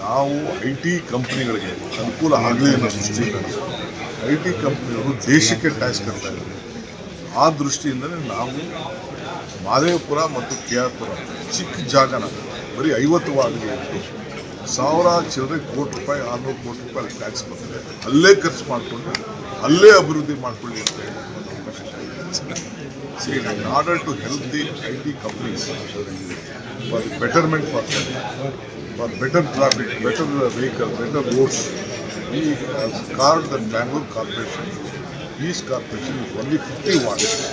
ನಾವು I T ಕಂಪ್ನಿಗಳಿಗೆ ಅನುಕೂಲ ಆಗಲಿ ಅನ್ನೋ ದೃಷ್ಟಿಯಿಂದ ಐ ಟಿ ಕಂಪ್ನಿಗಳು ದೇಶಕ್ಕೆ ಟ್ಯಾಕ್ಸ್ ಕಟ್ತಾ ಇದ್ದಾರೆ. ಆ ದೃಷ್ಟಿಯಿಂದಲೇ ನಾವು ಮಾದೇವಪುರ ಮತ್ತು ಕೆ ಆರ್ ಪುರ ಚಿಕ್ಕ ಜಾಗನ ಬರೀ ಐವತ್ತು ವಾರ್ಡ್ಗೆ ಇಟ್ಟು ಸಾವಿರ ಚಿಲ್ಲರೆ ಕೋಟಿ ರೂಪಾಯಿ, ಆರುನೂರು ಕೋಟಿ ರೂಪಾಯಿ ಟ್ಯಾಕ್ಸ್ ಬರ್ತದೆ ಅಲ್ಲೇ ಖರ್ಚು ಮಾಡಿಕೊಂಡು ಅಲ್ಲೇ ಅಭಿವೃದ್ಧಿ ಮಾಡಿಕೊಳ್ಳಿ ಅಂತ ಹೇಳಿ ಒಂದು ಅವಕಾಶ to help the I T companies for for the betterment for better traffic, better vehicle, better roads, we carved the Bangalore Corporation, East Corporation is only 50 wards,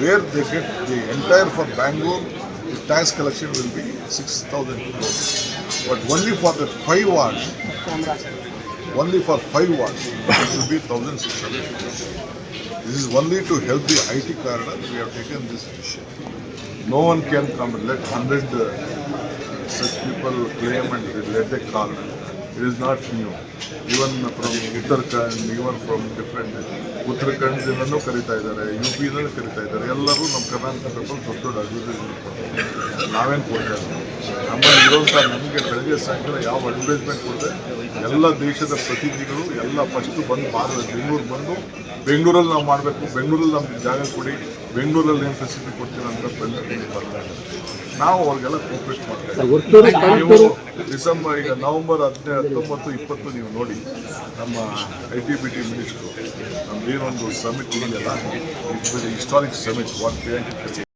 where they get the entire for Bangalore, the tax collection will be 6,000 crores. But only for the five wards, only for five wards, it will be 1,600 crores. This is only to help the IT corridor, we have taken this decision. No one can come and let hundred uh, such people claim and let they call. It is not new. Even from Uttarakhand, even from different ಉತ್ತರಾಖಂಡದಿಂದನೂ ಕರೀತಾ ಇದ್ದಾರೆ you ಪಿನೂ ಕರಿತಾ ಇದ್ದಾರೆ. ಎಲ್ಲರೂ ನಮ್ಮ ಕರ್ನಾಟಕದಲ್ಲಿ ದೊಡ್ಡ ದೊಡ್ಡ ಅಡ್ವರ್ಟೈಸ್ಮೆಂಟ್ ಕೊಡ್ತಾರೆ ನಾವೇನು ಕೊಡ್ತಾ ನಮ್ಮಲ್ಲಿ ನಮ್ಮ ಇರೋಂಥ ನಮಗೆ ಬೆಳಗ್ಗೆ ಸಾಯಂಕಾಲ ಯಾವ ಅಡ್ವರ್ಟೈಸ್ಮೆಂಟ್ ಕೊಟ್ಟರೆ ಎಲ್ಲ ದೇಶದ ಪ್ರತಿನಿಧಿಗಳು ಎಲ್ಲ ಫಸ್ಟು ಬಂದು ಮಾಡಬೇಕು ಬೆಂಗಳೂರು ಬಂದು ಬೆಂಗಳೂರಲ್ಲಿ ನಾವು ಮಾಡಬೇಕು. ಬೆಂಗಳೂರಲ್ಲಿ ನಮಗೆ ಜಾಗ ಕೊಡಿ. ಬೆಂಗಳೂರಲ್ಲಿ ಏನು ಫೆಸಿಲಿಟಿ ಕೊಡ್ತೀವಿ ಅಂತ ಬಂದು ಬರ್ತಾರೆ. ನಾವು ಅವ್ರಿಗೆಲ್ಲ ಕೋಪರೇಟ್ ಮಾಡ್ತೀವಿ ನೀವು ಡಿಸೆಂಬರ್ ಈಗ ನವೆಂಬರ್ ಹದಿನೈದು ಹತ್ತೊಂಬತ್ತು ಇಪ್ಪತ್ತು ನೀವು ನೋಡಿ ನಮ್ಮ I T B T minister ನಮ್ದೇನೊಂದು summit ಇದೆಯಲ್ಲ it's very historic summit what